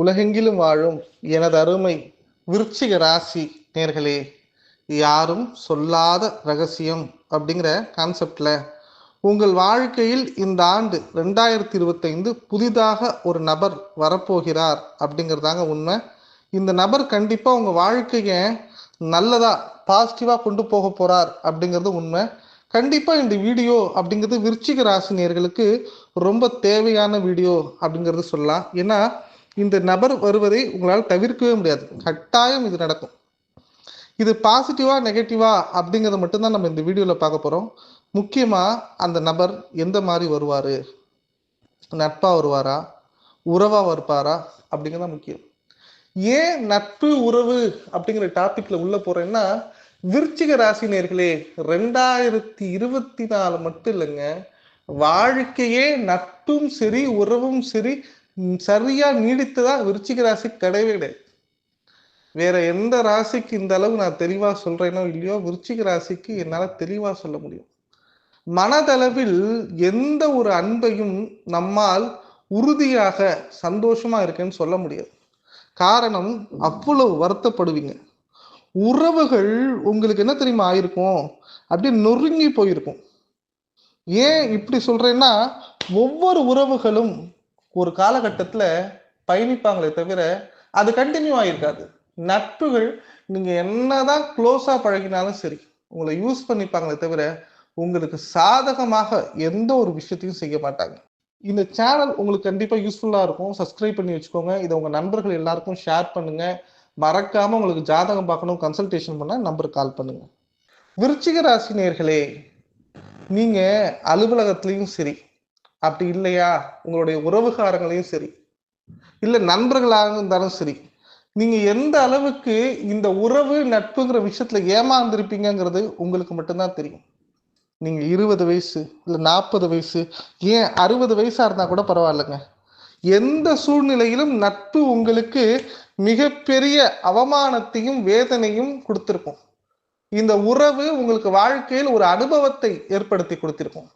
உலகெங்கிலும் வாழும் எனது அருமை விருச்சிக ராசி நேர்களே யாரும் சொல்லாத ரகசியம் அப்படிங்கிற கான்செப்டில் உங்கள் வாழ்க்கையில் இந்த ஆண்டு ரெண்டாயிரத்தி இருபத்தைந்து புதிதாக ஒரு நபர் வரப்போகிறார் அப்படிங்கிறதாங்க உண்மை. இந்த நபர் கண்டிப்பாக உங்கள் வாழ்க்கையை நல்லதாக பாசிட்டிவாக கொண்டு போக போகிறார் அப்படிங்கிறது உண்மை. கண்டிப்பாக இந்த வீடியோ அப்படிங்கிறது விருச்சிக ராசினியர்களுக்கு ரொம்ப தேவையான வீடியோ அப்படிங்கிறது சொல்லலாம். ஏன்னா இந்த நபர் வருவதை உங்களால் தவிர்க்கவே முடியாது. கட்டாயம் இது நடக்கும். இது பாசிட்டிவா நெகட்டிவா அப்படிங்கிறத மட்டும்தான் நம்ம இந்த வீடியோவில் பார்க்க போகிறோம் முக்கியமாக அந்த நபர் எந்த மாதிரி வருவார்? நட்பாக வருவாரா? உறவாக வருப்பாரா? அப்படிங்கிறத முக்கியம். ஏன் நட்பு உறவு அப்படிங்கிற டாபிக்ல உள்ள போறேன்னா விருச்சிக ராசினியர்களே ரெண்டாயிரத்தி இருபத்தி நாலு மட்டும் இல்லைங்க. வாழ்க்கையே நட்பும் சரி உறவும் சரி சரியா நீடித்ததா விருச்சிக ராசி கிடையவே கிடையாது. வேற எந்த ராசிக்கு இந்த அளவு நான் தெளிவா சொல்றேனோ இல்லையோ விருச்சிக ராசிக்கு என்னால தெளிவா சொல்ல முடியும். மனதளவில் எந்த ஒரு அன்பையும் நம்மால் உறுதியாக சந்தோஷமா இருக்கேன்னு சொல்ல முடியாது. காரணம் அவ்வளவு வருத்தப்படுவீங்க. உறவுகள் உங்களுக்கு என்ன தெரியுமா ஆயிருக்கும்? அப்படியே நொறுங்கி போயிருக்கும். ஏன் இப்படி சொல்றேன்னா ஒவ்வொரு உறவுகளும் ஒரு காலகட்டத்துல பயணிப்பாங்களே தவிர அது கண்டினியூ ஆகிருக்காது நட்புகள் நீங்க என்னதான் க்ளோஸா பழகினாலும் சரி உங்களை யூஸ் பண்ணிப்பாங்களே தவிர உங்களுக்கு சாதகமாக எந்த ஒரு விஷயத்தையும் செய்ய மாட்டாங்க. இந்த சேனல் உங்களுக்கு கண்டிப்பாக யூஸ்ஃபுல்லாக இருக்கும். சப்ஸ்கிரைப் பண்ணி வச்சுக்கோங்க. இதை உங்கள் நண்பர்கள் எல்லாருக்கும் ஷேர் பண்ணுங்க. மறக்காமல் உங்களுக்கு ஜாதகம் பார்க்கணும் கன்சல்டேஷன் பண்ண நம்பருக்கு கால் பண்ணுங்க. விருச்சிக ராசி நேர்களே நீங்க சரி அப்படி இல்லையா? உங்களுடைய உறவுகாரங்களையும் சரி. இல்லை நண்பர்களாக இருந்தாலும் சரி. நீங்க எந்த அளவுக்கு இந்த உறவு நட்புங்கிற விஷயத்துல ஏமாந்திருப்பீங்கங்கிறது உங்களுக்கு மட்டும்தான் தெரியும். நீங்க இருபது வயசு இல்லை நாற்பது வயசு ஏன் அறுபது வயசா இருந்தா கூட பரவாயில்லைங்க. எந்த சூழ்நிலையிலும் நட்பு உங்களுக்கு மிகப்பெரிய அவமானத்தையும் வேதனையும் கொடுத்திருக்கும். இந்த உறவு உங்களுக்கு வாழ்க்கையில் ஒரு அனுபவத்தை ஏற்படுத்தி கொடுத்திருக்கும்.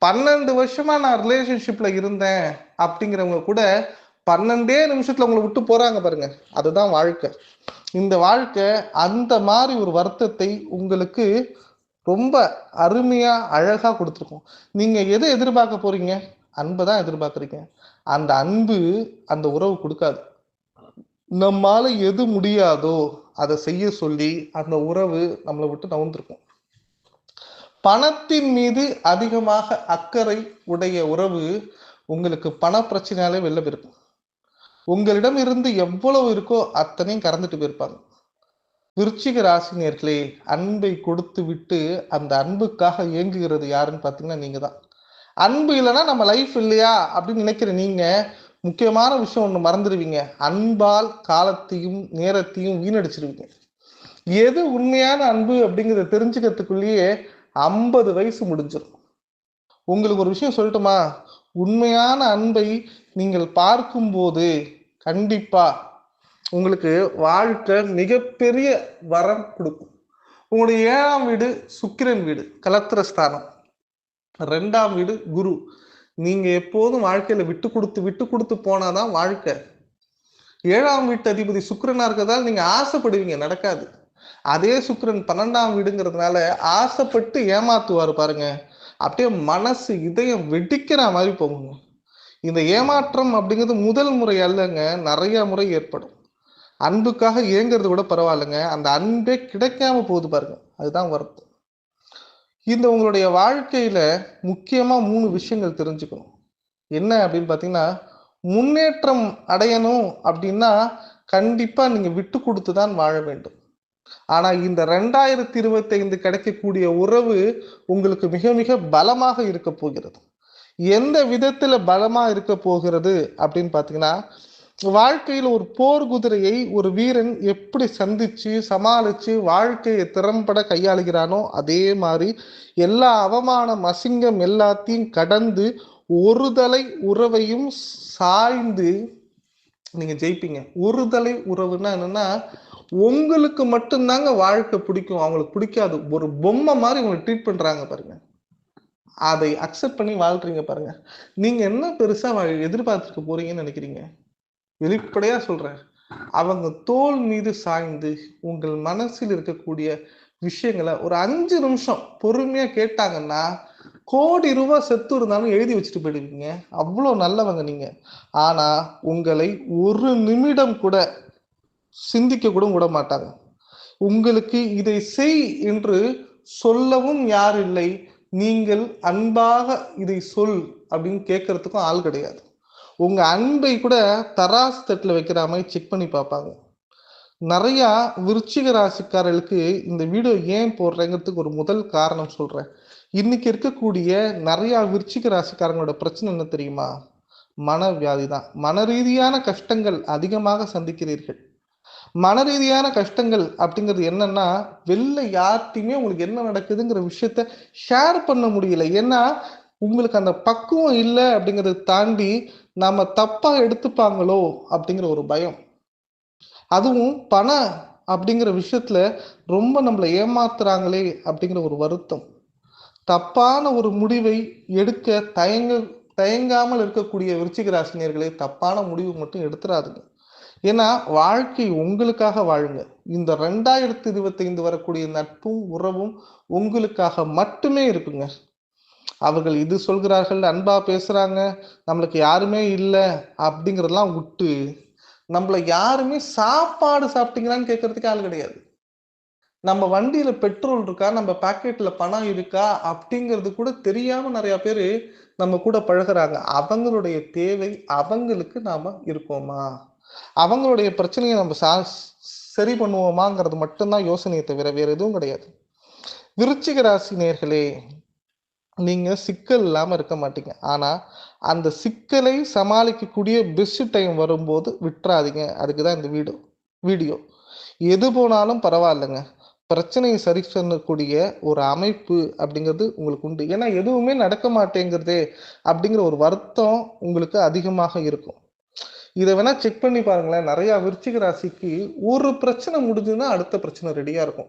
பன்னெண்டு வருஷமா நான் ரிலேஷன்ஷிப்ல இருந்தேன் அப்படிங்கிறவங்க கூட பன்னெண்டே நிமிஷத்துல உங்களை விட்டு போறாங்க பாருங்க. அதுதான் வாழ்க்கை. இந்த வாழ்க்கை அந்த மாதிரி ஒரு வருத்தத்தை உங்களுக்கு ரொம்ப அருமையா அழகா கொடுத்துருக்கும். நீங்க எதை எதிர்பார்க்க போறீங்க? அன்பை தான் எதிர்பார்க்குறீங்க. அந்த அன்பு அந்த உறவு கொடுக்காது. நம்மால எது முடியாதோ அதை செய்ய சொல்லி அந்த உறவு நம்மளை விட்டு நவுந்திருக்கும். பணத்தின் மீது அதிகமாக அக்கறை உடைய உறவு உங்களுக்கு பண பிரச்சனையாலே வெளில போயிருக்கும். உங்களிடம் இருந்து எவ்வளவு இருக்கோ அத்தனையும் கறந்துட்டு போயிருப்பாங்க. விருச்சிக ராசினியர்களே அன்பை கொடுத்து விட்டு அந்த அன்புக்காக இயங்குகிறது யாருன்னு பார்த்தீங்கன்னா நீங்க தான். அன்பு இல்லைன்னா நம்ம லைஃப் இல்லையா அப்படின்னு நினைக்கிற நீங்க முக்கியமான விஷயம் ஒன்று மறந்துடுவீங்க. அன்பால் காலத்தையும் நேரத்தையும் வீணடிச்சிருவீங்க. எது உண்மையான அன்பு அப்படிங்கிறத தெரிஞ்சுக்கிறதுக்குள்ளேயே ஐம்பது வயசு முடிஞ்சிடும் உங்களுக்கு ஒரு விஷயம் சொல்லட்டுமா? உண்மையான அன்பை நீங்கள் பார்க்கும்போது கண்டிப்பா உங்களுக்கு வாழ்க்கை மிகப்பெரிய வரம் கொடுக்கும். உங்களுடைய ஏழாம் வீடு சுக்கிரன் வீடு கலத்திரஸ்தானம் ரெண்டாம் வீடு குரு. நீங்க எப்போதும் வாழ்க்கையில விட்டு கொடுத்து விட்டு கொடுத்து போனாதான் வாழ்க்கை. ஏழாம் வீட்டு அதிபதி சுக்கிரனா இருக்கிறதால் நீங்க ஆசைப்படுவீங்க நடக்காது. அதே சுக்கரன் பன்னெண்டாம் வீடுங்கிறதுனால ஆசைப்பட்டு ஏமாத்துவார் பாருங்க. அப்படியே மனசு இதயம் வெடிக்கிற மாதிரி போகுங்க. இந்த ஏமாற்றம் அப்படிங்கிறது முதல் முறை அல்லங்க நிறைய முறை ஏற்படும். அன்புக்காக இயங்கிறது கூட பரவாயில்லைங்க. அந்த அன்பே கிடைக்காம போகுது பாருங்க. அதுதான் வருத்தம். இந்த உங்களுடைய வாழ்க்கையில முக்கியமா மூணு விஷயங்கள் தெரிஞ்சுக்கணும். என்ன அப்படின்னு பாத்தீங்கன்னா முன்னேற்றம் அடையணும் அப்படின்னா கண்டிப்பா நீங்க விட்டு கொடுத்து தான் வாழ வேண்டும். ஆனா இந்த ரெண்டாயிரத்தி இருபத்தி ஐந்து கிடைக்கக்கூடிய உறவு உங்களுக்கு மிக மிக பலமாக இருக்க போகிறது. எந்த விதத்துல பலமா இருக்க போகிறது அப்படின்னு பாத்தீங்கன்னா வாழ்க்கையில ஒரு போர் குதிரையை ஒரு வீரன் எப்படி சந்திச்சு சமாளிச்சு வாழ்க்கையை திறம்பட கையாளுகிறானோ அதே மாதிரி எல்லா அவமானம் அசிங்கம் எல்லாத்தையும் கடந்து ஒரு தலை உறவையும் சாய்ந்து நீங்க ஜெயிப்பீங்க. ஒரு தலை உறவுன்னா என்னன்னா உங்களுக்கு மட்டும்தாங்க வாழ்க்கை பிடிக்கும். அவங்களுக்கு பிடிக்காது. ஒரு பொம்மை மாதிரி உங்களை ட்ரீட் பண்றாங்க பாருங்க. அதை அக்செப்ட் பண்ணி வாழ்றீங்க பாருங்க. நீங்க என்ன பெருசா வா- எதிர்பார்த்துக்க போறீங்கன்னு நினைக்கிறீங்க? வெளிப்படையா சொல்றேன். அவங்க தோல் மீது சாய்ந்து உங்கள் மனசில் இருக்கக்கூடிய விஷயங்களை ஒரு அஞ்சு நிமிஷம் பொறுமையா கேட்டாங்கன்னா கோடி ரூபாய் செத்து இருந்தாலும் எழுதி வச்சுட்டு போயிடுவீங்க. அவ்வளோ நல்லவங்க நீங்க. ஆனா உங்களை ஒரு நிமிடம் கூட சிந்திக்க கூட விட மாட்டாங்க உங்களுக்கு இதை செய் என்று சொல்லவும் யார் இல்லை. நீங்கள் அன்பாக இதை சொல் அப்படின்னு கேட்கறதுக்கும் ஆள் கிடையாது. உங்க அன்பை கூட தராசு தட்டில் வைக்கிற மாதிரி செக் பண்ணி பார்ப்பாங்க. நிறைய விருச்சிக ராசிக்காரர்களுக்கு இந்த வீடியோ ஏன் போடுறேங்கிறதுக்கு ஒரு முதல் காரணம் சொல்றேன். இன்னைக்கு இருக்கக்கூடிய நிறைய விருச்சிக ராசிக்காரங்களோட பிரச்சனை என்ன தெரியுமா? மன வியாதி தான் மன ரீதியான கஷ்டங்கள் அதிகமாக சந்திக்கிறீர்கள். மன ரீதியான கஷ்டங்கள் அப்படிங்கிறது என்னன்னா வெளில யார்ட்டையுமே உங்களுக்கு என்ன நடக்குதுங்கிற விஷயத்த ஷேர் பண்ண முடியல. ஏன்னா உங்களுக்கு அந்த பக்குவம் இல்லை அப்படிங்கறத தாண்டி நாம தப்பா எடுத்துப்பாங்களோ அப்படிங்கிற ஒரு பயம். அதுவும் பணம் அப்படிங்கிற விஷயத்துல ரொம்ப நம்மளை ஏமாத்துறாங்களே அப்படிங்கிற ஒரு வருத்தம். தப்பான ஒரு முடிவை எடுக்க தயங்க தயங்காமல் இருக்கக்கூடிய விருச்சிக ராசினியர்களே தப்பான முடிவு மட்டும் எடுத்துடாதுங்க ஏன்னா வாழ்க்கை உங்களுக்காக வாழுங்க. இந்த ரெண்டாயிரத்தி இருபத்தைந்து வரக்கூடிய நட்பும் உறவும் உங்களுக்காக மட்டுமே இருக்குங்க. அவர்கள் இது சொல்கிறார்கள் அன்பா பேசுறாங்க நம்மளுக்கு யாருமே இல்லை அப்படிங்கறதெல்லாம் விட்டு நம்மள யாருமே சாப்பாடு சாப்பிட்டீங்களான்னு கேட்கறதுக்கு ஆள் கிடையாது. நம்ம வண்டியில பெட்ரோல் இருக்கா நம்ம பாக்கெட்ல பணம் இருக்கா அப்படிங்கிறது கூட தெரியாம நிறைய பேர் நம்ம கூட பழகுறாங்க. அவங்களுடைய தேவை அவங்களுக்கு நாம இருக்கோமா? அவங்களுடைய பிரச்சனையை நம்ம சா சரி பண்ணுவோமாங்கிறது மட்டும்தான் யோசனையை தவிர வேற எதுவும் கிடையாது. விருச்சிக ராசி நேர்களே நீங்க சிக்கல் இல்லாம இருக்க மாட்டீங்க. ஆனா அந்த சிக்கலை சமாளிக்கக்கூடிய பெஸ்ட் டைம் வரும்போது விட்டுறாதீங்க. அதுக்கு தான் இந்த வீடியோ வீடியோ. எது போனாலும் பரவாயில்லைங்க. பிரச்சனையை சரி பண்ணக்கூடிய ஒரு அமைப்பு அப்படிங்கிறது உங்களுக்கு உண்டு. ஏன்னா எதுவுமே நடக்க மாட்டேங்கிறதே அப்படிங்கிற ஒரு வருத்தம் உங்களுக்கு அதிகமாக இருக்கும். இதை வேணா செக் பண்ணி பாருங்களேன். நிறைய விருச்சிக ராசிக்கு ஒரு பிரச்சனை முடிஞ்சுன்னா அடுத்த பிரச்சனை ரெடியா இருக்கும்.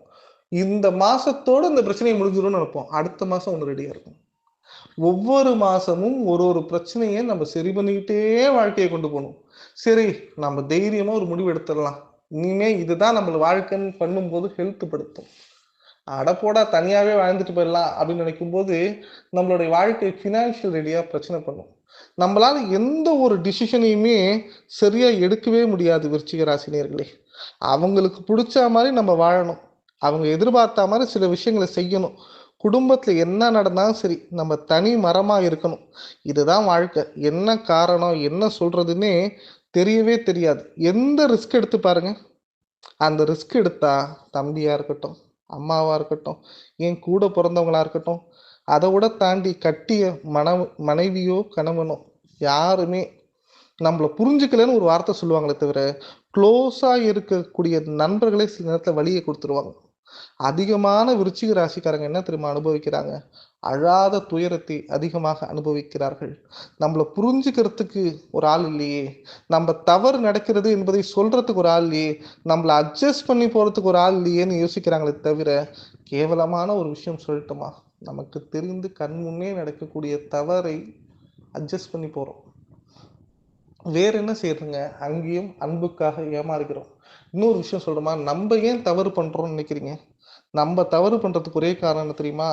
இந்த மாசத்தோட இந்த பிரச்சனையை முடிஞ்சிடும்னு நினைப்போம். அடுத்த மாசம் ஒன்று ரெடியா இருக்கும். ஒவ்வொரு மாசமும் ஒரு ஒரு பிரச்சனையை நம்ம சரி பண்ணிக்கிட்டே வாழ்க்கையை கொண்டு போகணும். சரி நம்ம தைரியமா ஒரு முடிவு எடுத்துடலாம். இனிமே இதுதான் நம்மள வாழ்க்கைன்னு பண்ணும்போது ஹெல்த் படுத்தும். அடப்போடா தனியாவே வாழ்ந்துட்டு போயிடலாம் அப்படின்னு நினைக்கும் போது நம்மளுடைய வாழ்க்கை ஃபினான்ஷியல் ரெடியா பிரச்சனை பண்ணும். நம்மளால எந்த ஒரு டிசிஷனையுமே சரியா எடுக்கவே முடியாது விருச்சிக ராசினியர்களே அவங்களுக்கு பிடிச்ச மாதிரி நம்ம வாழணும். அவங்க எதிர்பார்த்த மாதிரி சில விஷயங்களை செய்யணும். குடும்பத்துல என்ன நடந்தாலும் சரி நம்ம தனி மரமா இருக்கணும். இதுதான் வாழ்க்கை. என்ன காரணம் என்ன சொல்றதுன்னே தெரியவே தெரியாது. எந்த ரிஸ்க் எடுத்து பாருங்க. அந்த ரிஸ்க் எடுத்தா தம்பியா இருக்கட்டும் அம்மாவாக இருக்கட்டும் என் கூட பிறந்தவங்களா இருக்கட்டும் அதை விட தாண்டி கட்டிய மன மனைவியோ கணவனோ யாருமே நம்மள புரிஞ்சுக்கலன்னு ஒரு வார்த்தை சொல்லுவாங்களே தவிர க்ளோஸாக இருக்கக்கூடிய நண்பர்களே சில நேரத்தில் வழியை கொடுத்துருவாங்க. அதிகமான விருச்சிக ராசிக்காரங்க என்ன தெரியுமா அனுபவிக்கிறாங்க? அழாத துயரத்தை அதிகமாக அனுபவிக்கிறார்கள். நம்மளை புரிஞ்சுக்கிறதுக்கு ஒரு ஆள் இல்லையே. நம்ம தவறு நடக்கிறது என்பதை சொல்றதுக்கு ஒரு ஆள் இல்லையே. நம்மளை அட்ஜஸ்ட் பண்ணி போறதுக்கு ஒரு ஆள் இல்லையேன்னு யோசிக்கிறாங்களே தவிர கேவலமான ஒரு விஷயம் சொல்லட்டுமா? நமக்கு தெரிந்து கண் முன்னே நடக்கக்கூடிய தவறை அட்ஜஸ்ட் பண்ணி போறோம். வேற என்ன செய்யறதுங்க? அங்கேயும் அன்புக்காக ஏமாறுகிறோம். இன்னொரு விஷயம் சொல்றோமா நம்ம ஏன் தவறு பண்றோம்னு நினைக்கிறீங்க? நம்ம தவறு பண்றதுக்கு ஒரே காரணம் தெரியுமா?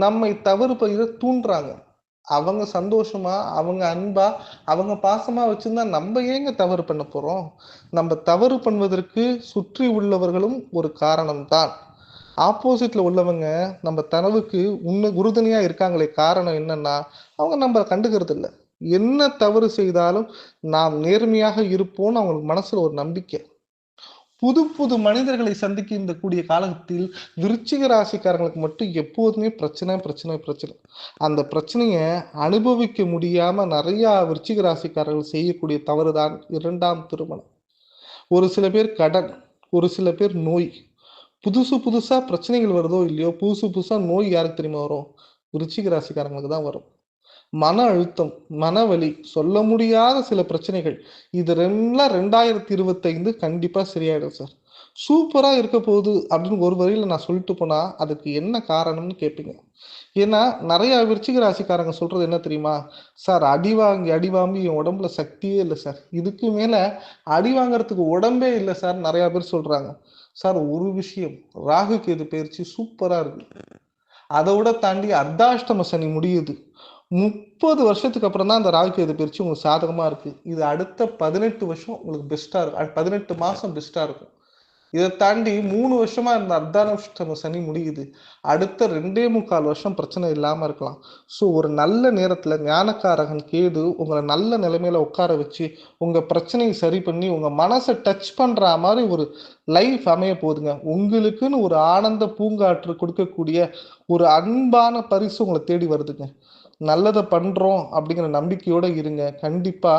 நம்மை தவறு பயிர தூண்டுறாங்க. அவங்க சந்தோஷமா அவங்க அன்பா அவங்க பாசமா வச்சிருந்தா நம்ம ஏங்க தவறு பண்ண போறோம்? நம்ம தவறு பண்ணுவதற்கு சுற்றி உள்ளவர்களும் ஒரு காரணம் தான் ஆப்போசிட்ல உள்ளவங்க நம்ம தனவுக்கு உன்ன உறுதுணையா இருக்காங்களே காரணம் என்னன்னா அவங்க நம்ம கண்டுக்கிறது இல்லை என்ன தவறு செய்தாலும் நாம் நேர்மையாக இருப்போம்னு அவங்களுக்கு மனசுல ஒரு நம்பிக்கை. புது புது மனிதர்களை சந்திக்கின்ற கூடிய காலத்தில் விருச்சிக ராசிக்காரங்களுக்கு மட்டும் எப்போதுமே பிரச்சனை பிரச்சனை பிரச்சனை. அந்த பிரச்சனையை அனுபவிக்க முடியாம நிறைய விருச்சிக ராசிக்காரர்கள் செய்யக்கூடிய தவறுதான் இரண்டாம் திருமணம். ஒரு சில பேர் கடன் ஒரு சில பேர் நோய். புதுசு புதுசா பிரச்சனைகள் வருதோ இல்லையோ புதுசு புதுசா நோய் யாருக்கு தெரியுமா வரும்? விருச்சிக ராசிக்காரங்களுக்கு தான் வரும். மன அழுத்தம் மனவலி சொல்ல முடியாத சில பிரச்சனைகள் இது ரெண்டெல்லாம் ரெண்டாயிரத்தி இருபத்தைந்து கண்டிப்பாக சரியாயிடும் சார். சூப்பராக இருக்க போகுது அப்படின்னு ஒரு வரையில் நான் சொல்லிட்டு போனால் அதுக்கு என்ன காரணம்னு கேட்பீங்க ஏன்னா நிறைய விருச்சிக ராசிக்காரங்க சொல்கிறது என்ன தெரியுமா? சார் அடி வாங்கி அடி வாங்கி என் உடம்புல சக்தியே இல்லை சார். இதுக்கு மேலே அடி வாங்குறதுக்கு உடம்பே இல்லை சார் நிறையா பேர் சொல்கிறாங்க சார் ஒரு விஷயம். ராகுக்கு இது பயிற்சி சூப்பராக இருக்கு. அதை விட தாண்டி அர்த்தாஷ்டம சனி முடியுது. முப்பது வருஷத்துக்கு அப்புறம் தான் அந்த ராகு கேது பயிற்சி உங்களுக்கு சாதகமா இருக்கு. இது அடுத்த பதினெட்டு வருஷம் உங்களுக்கு பெஸ்டா இருக்கும். பதினெட்டு மாசம் பெஸ்டா இருக்கும். இதை தாண்டி மூணு வருஷமா இருந்த அர்த்தானஷ்டம சனி முடியுது. அடுத்த ரெண்டே முக்கால் வருஷம் பிரச்சனை இல்லாம இருக்கலாம். ஸோ ஒரு நல்ல நேரத்துல ஞானக்காரகன் கேது உங்களை நல்ல நிலைமையில உட்கார வச்சு உங்க பிரச்சனையை சரி பண்ணி உங்க மனசை டச் பண்ற மாதிரி ஒரு லைஃப் அமைய போதுங்க உங்களுக்குன்னு ஒரு ஆனந்த பூங்காற்று கொடுக்கக்கூடிய ஒரு அன்பான பரிசு உங்களை தேடி வருதுங்க. நல்லதை பண்றோம் அப்படிங்கிற நம்பிக்கையோட இருங்க. கண்டிப்பா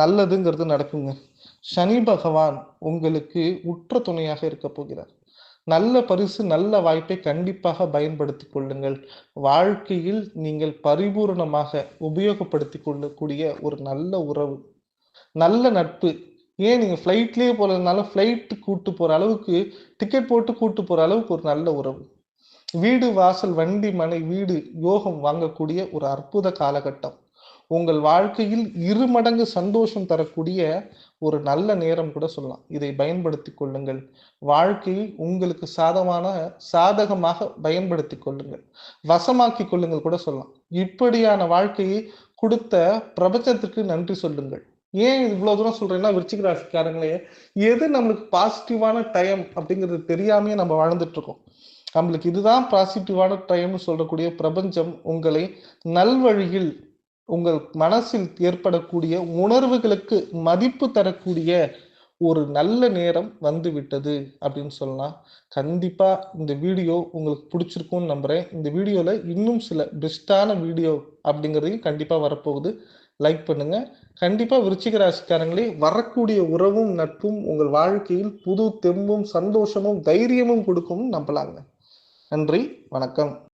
நல்லதுங்கிறது நடக்குங்க. சனி பகவான் உங்களுக்கு உற்ற துணையாக இருக்க போகிறார். நல்ல பரிசு நல்ல வாய்ப்பை கண்டிப்பாக பயன்படுத்திக் கொள்ளுங்கள். வாழ்க்கையில் நீங்கள் பரிபூர்ணமாக உபயோகப்படுத்திக் கொள்ளக்கூடிய ஒரு நல்ல உறவு நல்ல நட்பு. ஏன் நீங்க ஃப்ளைட்லேயே போறதுனால ஃப்ளைட் கூட்டு போற அளவுக்கு டிக்கெட் போட்டு கூட்டு போற அளவுக்கு ஒரு நல்ல உறவு. வீடு வாசல் வண்டி மனை வீடு யோகம் வாங்கக்கூடிய ஒரு அற்புத காலகட்டம். உங்கள் வாழ்க்கையில் இரு மடங்கு சந்தோஷம் தரக்கூடிய ஒரு நல்ல நேரம் கூட சொல்லலாம். இதை பயன்படுத்தி கொள்ளுங்கள். வாழ்க்கையை உங்களுக்கு சாதமான சாதகமாக பயன்படுத்தி கொள்ளுங்கள். வசமாக்கி கொள்ளுங்கள் கூட சொல்லலாம். இப்படியான வாழ்க்கையை கொடுத்த பிரபஞ்சத்திற்கு நன்றி சொல்லுங்கள். ஏன் இவ்வளவு தூரம் சொல்றேன்னா விருச்சிக ராசிக்காரங்களே எது நம்மளுக்கு பாசிட்டிவான டைம் அப்படிங்கிறது தெரியாமையே நம்ம வாழ்ந்துட்டு இருக்கோம் நம்மளுக்கு இதுதான் பாசிட்டிவான டைம்னு சொல்லக்கூடிய பிரபஞ்சம் உங்களை நல்வழியில் உங்கள் மனசில் ஏற்படக்கூடிய உணர்வுகளுக்கு மதிப்பு தரக்கூடிய ஒரு நல்ல நேரம் வந்து விட்டது அப்படின்னு சொல்லலாம். கண்டிப்பா இந்த வீடியோ உங்களுக்கு பிடிச்சிருக்கும்னு நம்புறேன். இந்த வீடியோல இன்னும் சில பெஸ்டான வீடியோ அப்படிங்கிறதையும் கண்டிப்பா வரப்போகுது. லைக் பண்ணுங்க. கண்டிப்பா விருச்சிக ராசிக்காரங்களே வரக்கூடிய உறவும் நட்பும் உங்கள் வாழ்க்கையில் புது தெம்பும் சந்தோஷமும் தைரியமும் கொடுக்கும் நம்பலாங்க. நன்றி வணக்கம்.